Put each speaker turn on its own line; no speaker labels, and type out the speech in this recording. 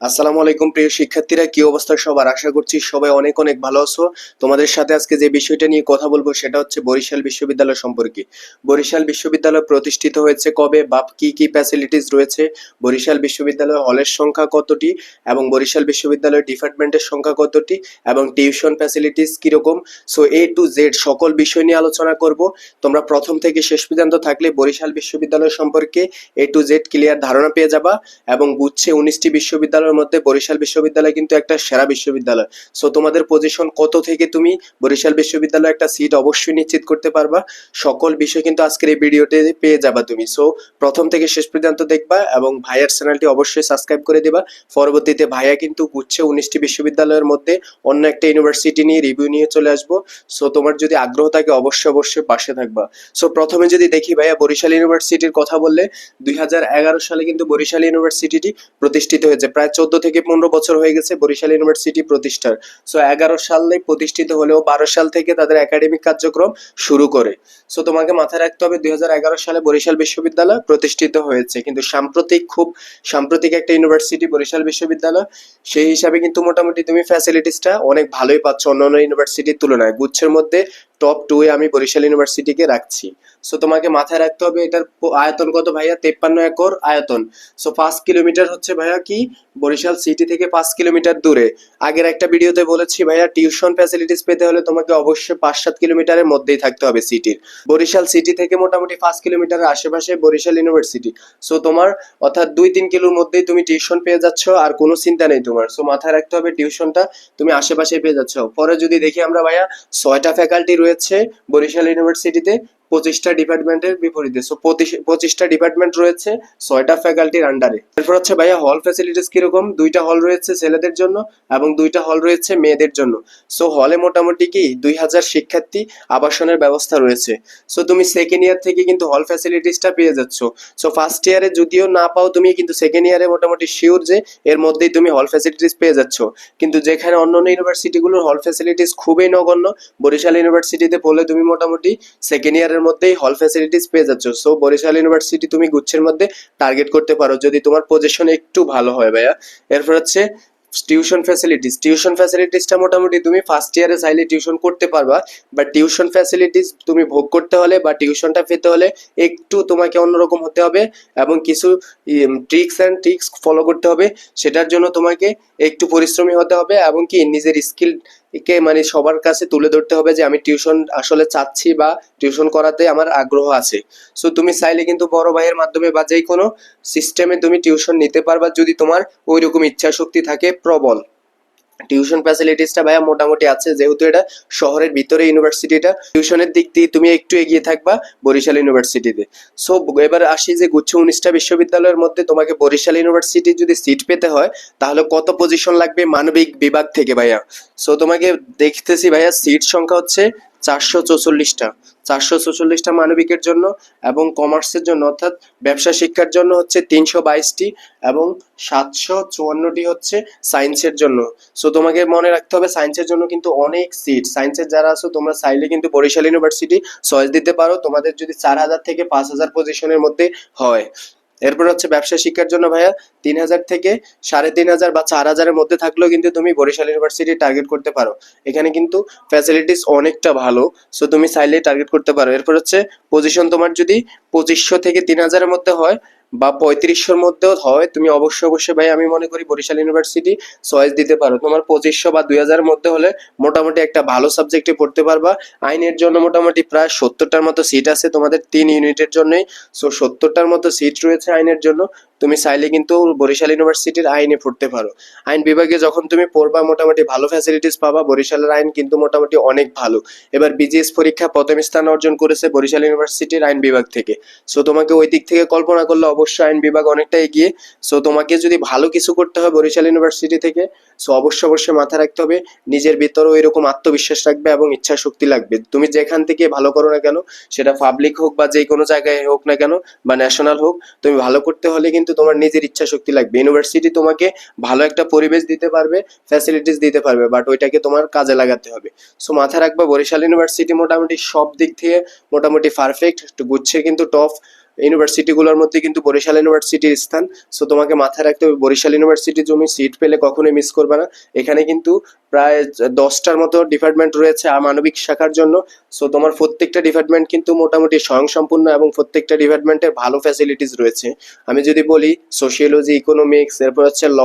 আসসালামু আলাইকুম, প্রিয় শিক্ষার্থীরা, কি অবস্থা সবার? আশা করছি সবাই অনেক অনেক ভালো আছো। তোমাদের সাথে আজকে যে বিষয়টা নিয়ে কথা বলব সেটা হচ্ছে বরিশাল বিশ্ববিদ্যালয় সম্পর্কে। বরিশাল বিশ্ববিদ্যালয় প্রতিষ্ঠিত হয়েছে কবে? বা কি কি ফ্যাসিলিটিস রয়েছে? বরিশাল বিশ্ববিদ্যালয় হলের সংখ্যা কতটি? এবং বরিশাল বিশ্ববিদ্যালয় ডিপার্টমেন্টের সংখ্যা কতটি? এবং টিউশন ফ্যাসিলিটিস কীরকম? সো এ টু জেড সকল বিষয় নিয়ে আলোচনা করব। তোমরা প্রথম থেকে শেষ পর্যন্ত থাকলে বরিশাল বিশ্ববিদ্যালয় সম্পর্কে এ টু জেড ক্লিয়ার ধারণা পেয়ে যাবা এবং গুচ্ছে উনিশটি বিশ্ববিদ্যালয়ের মধ্যে বরিশাল বিশ্ববিদ্যালয় কিন্তু একটা সেরা বিশ্ববিদ্যালয়। সো তোমাদের পজিশন কত থেকে তুমি বরিশাল বিশ্ববিদ্যালয়ে একটা সিট অবশ্যই নিশ্চিত করতে পারবা। সকল বিষয় কিন্তু আজকের এই ভিডিওতে পেয়ে যাবা তুমি। সো প্রথম থেকে শেষ পর্যন্ত দেখবা এবং ভাইয়ার চ্যানেলটি অবশ্যই সাবস্ক্রাইব করে দিবা। পরবর্তীতে ভাইয়া কিন্তু গুচ্ছে উনিশটি বিশ্ববিদ্যালয়ের মধ্যে অন্য একটা ইউনিভার্সিটি নিয়ে রিভিউ নিয়ে চলে আসব। সো তোমার যদি আগ্রহ থাকে অবশ্যই অবশ্যই পাশে থাকবা। সো প্রথমে যদি দেখি ভাইয়া বরিশাল ইউনিভার্সিটির কথা বললে, দুই হাজার এগারো সালে কিন্তু বরিশাল ইউনিভার্সিটিটি প্রতিষ্ঠিত হয়েছে। প্রায় চোদ্দ থেকে পনেরো বছর হয়ে গেছে বরিশাল ইউনিভার্সিটি প্রতিষ্ঠার। সো এগারো সালে প্রতিষ্ঠিত হলেও বারো সাল থেকে তাদের একাডেমিক কার্যক্রম শুরু করে। সো তোমাকে মাথায় রাখতে হবে, দুই হাজার এগারো সালে বরিশাল বিশ্ববিদ্যালয় প্রতিষ্ঠিত হয়েছে। কিন্তু সাম্প্রতিক খুব সাম্প্রতিক একটা ইউনিভার্সিটি বরিশাল বিশ্ববিদ্যালয়, সেই হিসাবে কিন্তু মোটামুটি তুমি ফ্যাসিলিটিসটা অনেক ভালোই পাচ্ছ অন্যান্য ইউনিভার্সিটির তুলনায়। গুচ্ছের মধ্যে টপ টু এ আমি বরিশাল ইউনিভার্সিটিকে রাখছি। সো তোমাকে মাথায় রাখতে হবে, এটার আয়তন কত ভাইয়া? তেপ্পান্ন একর আয়তন। সো পাঁচ কিলোমিটার হচ্ছে ভাইয়া কি? বরিশাল সিটি থেকে পাঁচ কিলোমিটার দূরে। আগের একটা ভিডিওতে বলেছি ভাইয়া টিউশন ফ্যাসিলিটিস পেতে হলে তোমাকে অবশ্যই পাঁচ সাত কিলোমিটারের মধ্যেই থাকতে হবে সিটির বরিশাল সিটি থেকে মোটামুটি পাঁচ কিলোমিটারের আশেপাশে বরিশাল ইউনিভার্সিটি। সো তোমার অর্থাৎ দুই তিন কিলোর মধ্যেই তুমি টিউশন পেয়ে যাচ্ছ, আর কোনো চিন্তা নেই তোমার। সো মাথায় রাখতে হবে টিউশনটা তুমি আশেপাশে পেয়ে যাচ্ছ। পরে যদি দেখি আমরা ভাইয়া, ছয়টা ফ্যাকাল্টি রয়েছে বরিশাল ইউনিভার্সিটিতে। পঁচিশটা ডিপার্টমেন্টের বিপরীতে। সো পঁচিশটা ডিপার্টমেন্ট রয়েছে ছয়টা ফ্যাকাল্টির আন্ডারে এরপর হচ্ছে ভাইয়া হল ফ্যাসিলিটিস কীরকম? দুইটা হল রয়েছে ছেলেদের জন্য এবং দুইটা হল রয়েছে মেয়েদের জন্য। সো হলে মোটামুটি কি দুই হাজার শিক্ষার্থী আবাসনের ব্যবস্থা রয়েছে। সো তুমি সেকেন্ড ইয়ার থেকে কিন্তু হল ফ্যাসিলিটিসটা পেয়ে যাচ্ছ। সো ফার্স্ট ইয়ারে যদিও না পাও তুমি কিন্তু সেকেন্ড ইয়ারে মোটামুটি শিওর যে এর মধ্যেই তুমি হল ফ্যাসিলিটিস পেয়ে যাচ্ছ। কিন্তু যেখানে অন্যান্য ইউনিভার্সিটিগুলোর হল ফ্যাসিলিটিস খুবই নগণ্য, বরিশাল ইউনিভার্সিটিতে পড়লে তুমি মোটামুটি সেকেন্ড ইয়ারের মধ্যেই হল ফ্যাসিলিটিস পেয়ে যাচ্ছ। সো বরিশাল ইউনিভার্সিটি তুমি গুচ্ছের মধ্যে টার্গেট করতে পারো যদি তোমার পজিশন একটু ভালো হয় ভাইয়া। এরপর হচ্ছে টিউশন ফ্যাসিলিটিস টিউশন ফ্যাসিলিটিসটা মোটামুটি তুমি ফার্স্ট ইয়ারে চাইলে টিউশন করতে পারবা বা টিউশন ফ্যাসিলিটিস তুমি ভোগ করতে হলে বা টিউশনটা পেতে হলে একটু তোমাকে অন্যরকম হতে হবে এবং কিছু ট্রিক্স অ্যান্ড ট্রিক্স ফলো করতে হবে। সেটার জন্য তোমাকে একটু পরিশ্রমী হতে হবে এবং কি নিজের স্কিল কে মানে সবার কাছে তুলে ধরতে হবে যে আমি টিউশন আসলে চাচ্ছি বা টিউশন করাতে আমার আগ্রহ আছে। সো তুমি চাইলে কিন্তু বড় ভাইয়ের মাধ্যমে বা যে কোনো সিস্টেমে তুমি টিউশন নিতে পারবা যদি তোমার ওই রকম ইচ্ছা শক্তি থাকে প্রবল। টিউশন ফ্যাসিলিটিসটা ভাইয়া মোটামুটি আছে। যেহেতু এটা শহরের ভিতরে ইউনিভার্সিটিটা, টিউশনের দিক দিয়ে তুমি একটু এগিয়ে থাকবা বরিশাল ইউনিভার্সিটিতে। সো এবার আসি যে গুচ্ছ উনিশটা বিশ্ববিদ্যালয়ের মধ্যে তোমাকে বরিশাল ইউনিভার্সিটি যদি সিট পেতে হয়, তাহলে কত পজিশন লাগবে মানবিক বিভাগ থেকে ভাইয়া? সো তোমাকে দেখতেছি ভাইয়া সিট সংখ্যা হচ্ছে চারশো চৌচল্লিশটা। চারশো ছচল্লিশটা মানবিকের জন্য এবং কমার্সের জন্য, অর্থাৎ ব্যবসা শিক্ষার জন্য হচ্ছে তিনশো বাইশটি এবং সাতশো চুয়ান্নটি হচ্ছে সায়েন্সের জন্য। সো তোমাকে মনে রাখতে হবে, সায়েন্সের জন্য কিন্তু অনেক সিট। সায়েন্সের যারা আছো, তোমরা চাইলে কিন্তু বরিশাল ইউনিভার্সিটি চয়েস দিতে পারো। তোমাদের যদি চার হাজার থেকে পাঁচ হাজার পজিশনের মধ্যে হয়। এরপর হচ্ছে ব্যবসা শিক্ষার জন্য ভাইয়া তিন হাজার থেকে সাড়ে তিন হাজার বা চার হাজারের মধ্যে থাকলেও কিন্তু তুমি বরিশাল ইউনিভার্সিটি টার্গেট করতে পারো। এখানে কিন্তু ফ্যাসিলিটিস অনেকটা ভালো সো তুমি চাইলে টার্গেট করতে পারো। এরপর হচ্ছে পজিশন তোমার যদি পঁচিশশো থেকে তিন হাজারের মধ্যে হয় বা পঁয়ত্রিশশোর মধ্যেও হয়, তুমি অবশ্যই অবশ্যই ভাই আমি মনে করি বরিশাল ইউনিভার্সিটি চয়েস দিতে পারো। তোমার পঁচিশশো বা দুই হাজারের মধ্যে হলে মোটামুটি একটা ভালো সাবজেক্টে পড়তে পারবা। আইনের জন্য মোটামুটি প্রায় সত্তরটার মতো সিট আছে তোমাদের তিন ইউনিটের জন্যই। সো সত্তরটার মতো সিট রয়েছে আইনের জন্য। তুমি চাইলে কিন্তু বরিশাল ইউনিভার্সিটির আইনে পড়তে পারো। আইন বিভাগে যখন তুমি পড়বা, মোটামুটি ভালো ফ্যাসিলিটিস পাবা, বরিশালের আইন কিন্তু মোটামুটি অনেক ভালো। এবার বিজিএস পরীক্ষা প্রথম স্থান অর্জন করেছে বরিশাল ইউনিভার্সিটির আইন বিভাগ থেকে। সো তোমাকে ওই দিক থেকে কল্পনা করলে অবশ্যই আইন বিভাগ অনেকটা এগিয়ে। সো তোমাকে যদি ভালো কিছু করতে হয় বরিশাল ইউনিভার্সিটি থেকে সো অবশ্যই অবশ্যই মাথায় রাখতে হবে। নিজের ভিতরেও এরকম আত্মবিশ্বাস রাখবে এবং ইচ্ছা শক্তি লাগবে। তুমি যেখান থেকে ভালো করো না কেন, সেটা পাবলিক হোক বা যে কোনো জায়গায় হোক না কেন, বা ন্যাশনাল হোক, তুমি ভালো করতে হলে কিন্তু তোমার নিজের ইচ্ছা শক্তি লাগবে। ইউনিভার্সিটি তোমাকে ভালো একটা পরিবেশ দিতে পারবে ফ্যাসিলিটিস দিতে পারবে বাট ওইটাকে তোমার কাজে লাগাতে হবে। সো মাথায় রাখবা, বরিশাল ইউনিভার্সিটি মোটামুটি সব দিক থেকে মোটামুটি পারফেক্ট গুচ্ছে কিন্তু টপ ইউনিভার্সিটিগুলোর মধ্যে কিন্তু বরিশাল ইউনিভার্সিটির স্থান। সো তোমাকে মাথায় রাখতে হবে, বরিশাল ইউনিভার্সিটি তুমি সিট পেলে কখনোই মিস করবে না। এখানে কিন্তু প্রায় দশটার মতো ডিপার্টমেন্ট রয়েছে মানবিক শাখার জন্য। সো তোমার প্রত্যেকটা ডিপার্টমেন্ট কিন্তু মোটামুটি স্বয়ংসম্পূর্ণ এবং প্রত্যেকটা ডিপার্টমেন্টের ভালো ফ্যাসিলিটিস রয়েছে। আমি যদি বলি সোশিয়োলজি ইকোনমিক্স এরপর হচ্ছে ল